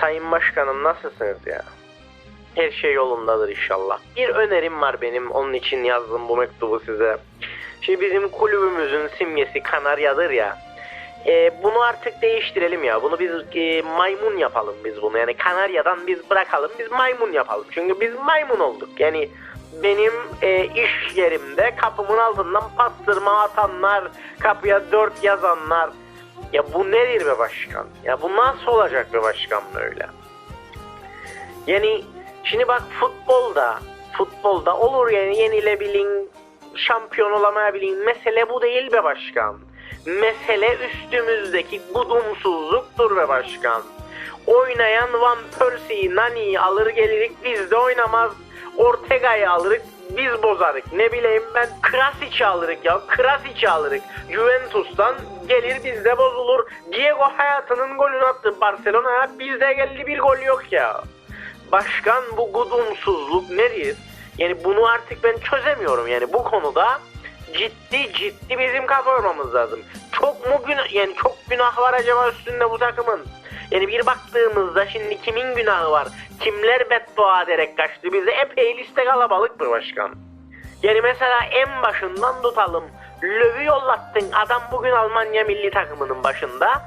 Sayın Başkanım nasılsınız ya? Her şey yolundadır inşallah. Bir önerim var benim onun için yazdım bu mektubu size. Şimdi bizim kulübümüzün simgesi Kanarya'dır ya. E, bunu artık değiştirelim ya. Bunu biz e, maymun yapalım biz bunu. Yani Kanarya'dan biz bırakalım. Biz maymun yapalım. Çünkü biz maymun olduk. Yani benim e, iş yerimde kapımın altından pastırma atanlar, kapıya dört yazanlar. Ya bu nedir be başkan? Ya bu nasıl olacak be başkan böyle? Yani şimdi bak futbolda futbolda olur yani yenilebilin şampiyon olamayabilin mesele bu değil be başkan. Mesele üstümüzdeki gudumsuzluktur be başkan. Oynayan Van Persie'yi, Nani'yi alır gelirik biz de oynamaz. Ortega'yı alırık biz bozarık. Ne bileyim ben Krasic'i alırık ya. Krasic'i alırık. Juventus'tan gelir bizde bozulur. Diego hayatının golünü attı Barcelona'ya. Bizde geldi bir gol yok ya. Başkan bu gudumsuzluk nedir? Yani bunu artık ben çözemiyorum yani bu konuda ciddi ciddi bizim kafa lazım. Çok mu günah yani çok günah var acaba üstünde bu takımın? Yani bir baktığımızda şimdi kimin günahı var? Kimler beddua ederek kaçtı? Bizde epey liste kalabalıktır başkan. Yani mesela en başından tutalım. Löw'ü yollattın. Adam bugün Almanya milli takımının başında.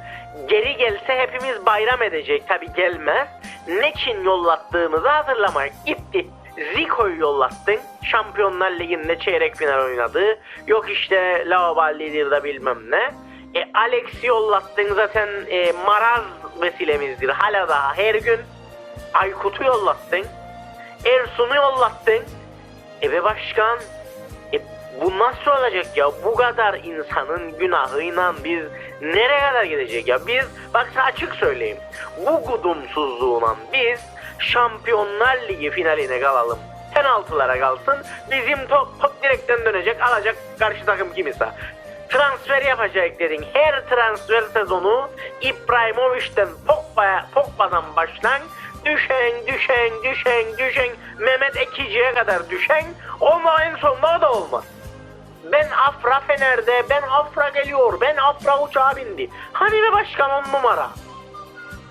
Geri gelse hepimiz bayram edecek. Tabi gelmez. Ne için yollattığımızı hatırlamak gitti. Zico'yu yollattın. Şampiyonlar Ligi'nde çeyrek final oynadı. Yok işte Laobal Lider'da bilmem ne. E, Alex'i yollattın zaten e, maraz vesilemizdir. Hala daha her gün Aykut'u yollattın. Ersun'u yollattın. E be başkan e bu nasıl olacak ya? Bu kadar insanın günahıyla biz nereye kadar gidecek ya? Biz bak açık söyleyeyim. Bu gudumsuzluğuna biz Şampiyonlar Ligi finaline kalalım. Penaltılara kalsın. Bizim top, top direkten dönecek alacak karşı takım kimse. Transfer yapacak dedin. Her transfer sezonu İbrahimovic'den Pogba'ya, Pogba'dan başlan düşen, düşen, düşen, düşen, Mehmet Ekici'ye kadar düşen, ama en sonunda da olmaz. Ben Afra Fener'de, ben Afra geliyor, ben Afra uçağa bindi. Hani be başkan on numara?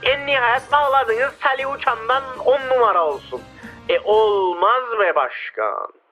En nihayet bağladınız Salih Uçan'dan on numara olsun. E olmaz be başkan.